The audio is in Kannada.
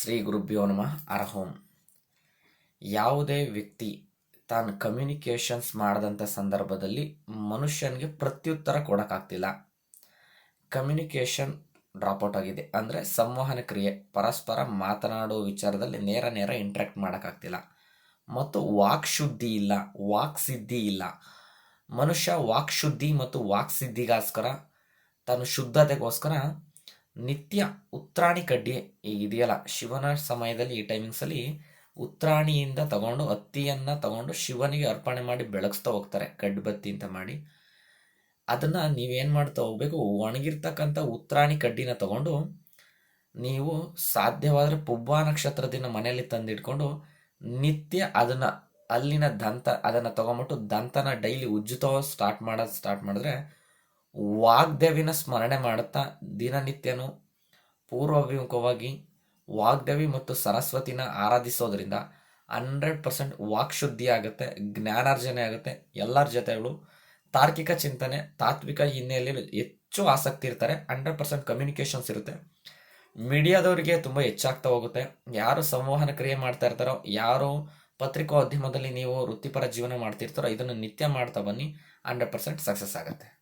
ಶ್ರೀ ಗುರುಭ್ಯೋ ನಮಃ. ಅರ್ಹೋಂ. ಯಾವುದೇ ವ್ಯಕ್ತಿ ತಾನು ಕಮ್ಯುನಿಕೇಷನ್ಸ್ ಮಾಡಿದಂಥ ಸಂದರ್ಭದಲ್ಲಿ ಮನುಷ್ಯನಿಗೆ ಪ್ರತ್ಯುತ್ತರ ಕೊಡೋಕ್ಕಾಗ್ತಿಲ್ಲ. ಕಮ್ಯುನಿಕೇಷನ್ ಡ್ರಾಪ್ಔಟ್ ಆಗಿದೆ. ಅಂದರೆ ಸಂವಹನ ಕ್ರಿಯೆ, ಪರಸ್ಪರ ಮಾತನಾಡೋ ವಿಚಾರದಲ್ಲಿ ನೇರ ನೇರ ಇಂಟ್ರಾಕ್ಟ್ ಮಾಡೋಕ್ಕಾಗ್ತಿಲ್ಲ. ಮತ್ತು ವಾಕ್ ಶುದ್ಧಿ ಇಲ್ಲ, ವಾಕ್ ಸಿದ್ಧಿ ಇಲ್ಲ. ಮನುಷ್ಯ ವಾಕ್ ಶುದ್ಧಿ ಮತ್ತು ವಾಕ್ ಸಿದ್ಧಿಗೋಸ್ಕರ, ತನ್ನ ಶುದ್ಧತೆಗೋಸ್ಕರ ನಿತ್ಯ ಉತ್ರಾಣಿ ಕಡ್ಡಿ ಈಗ ಇದೆಯಲ್ಲ, ಶಿವನ ಸಮಯದಲ್ಲಿ ಈ ಟೈಮಿಂಗ್ಸಲ್ಲಿ ಉತ್ರಾಣಿಯಿಂದ ತಗೊಂಡು ಹತ್ತಿಯನ್ನು ತಗೊಂಡು ಶಿವನಿಗೆ ಅರ್ಪಣೆ ಮಾಡಿ ಬೆಳಗಿಸ್ತಾ ಹೋಗ್ತಾರೆ ಕಡ್ಬತ್ತಿ ಅಂತ ಮಾಡಿ. ಅದನ್ನು ನೀವೇನು ಮಾಡ್ತಾ ಹೋಗ್ಬೇಕು, ಒಣಗಿರ್ತಕ್ಕಂಥ ಉತ್ರಾಣಿ ಕಡ್ಡಿನ ತಗೊಂಡು ನೀವು ಸಾಧ್ಯವಾದರೆ ಪುಬ್ಬ ನಕ್ಷತ್ರದಿಂದ ಮನೆಯಲ್ಲಿ ತಂದಿಟ್ಕೊಂಡು ನಿತ್ಯ ಅದನ್ನು ಅಲ್ಲಿನ ದಂತ, ಅದನ್ನು ತಗೊಂಬಿಟ್ಟು ದಂತನ ಡೈಲಿ ಉಜ್ಜುತ್ತೋ ಸ್ಟಾರ್ಟ್ ಮಾಡೋದು ಸ್ಟಾರ್ಟ್ ಮಾಡಿದ್ರೆ ವಾಗ್ದೇವಿನ ಸ್ಮರಣೆ ಮಾಡುತ್ತಾ ದಿನನಿತ್ಯನೂ ಪೂರ್ವಾಭಿಮುಖವಾಗಿ ವಾಗ್ದೇವಿ ಮತ್ತು ಸರಸ್ವತಿನ ಆರಾಧಿಸೋದ್ರಿಂದ ಹಂಡ್ರೆಡ್ ಪರ್ಸೆಂಟ್ ವಾಕ್ ಶುದ್ಧಿ ಆಗುತ್ತೆ, ಜ್ಞಾನಾರ್ಜನೆ ಆಗುತ್ತೆ. ಎಲ್ಲರ ಜೊತೆಗಳು ತಾರ್ಕಿಕ ಚಿಂತನೆ, ತಾತ್ವಿಕ ಹಿನ್ನೆಲೆಯಲ್ಲಿ ಹೆಚ್ಚು ಆಸಕ್ತಿ ಇರ್ತಾರೆ, ಹಂಡ್ರೆಡ್ ಪರ್ಸೆಂಟ್ ಕಮ್ಯುನಿಕೇಷನ್ಸ್ ಇರುತ್ತೆ. ಮೀಡಿಯಾದವರಿಗೆ ತುಂಬ ಹೆಚ್ಚಾಗ್ತಾ ಹೋಗುತ್ತೆ. ಯಾರು ಸಂವಹನ ಕ್ರಿಯೆ ಮಾಡ್ತಾ ಇರ್ತಾರೋ, ಯಾರು ಪತ್ರಿಕೋದ್ಯಮದಲ್ಲಿ ನೀವು ವೃತ್ತಿಪರ ಜೀವನ ಮಾಡ್ತಿರ್ತಾರೋ, ಇದನ್ನು ನಿತ್ಯ ಮಾಡ್ತಾ ಬನ್ನಿ, ಹಂಡ್ರೆಡ್ ಪರ್ಸೆಂಟ್ ಸಕ್ಸಸ್ ಆಗುತ್ತೆ.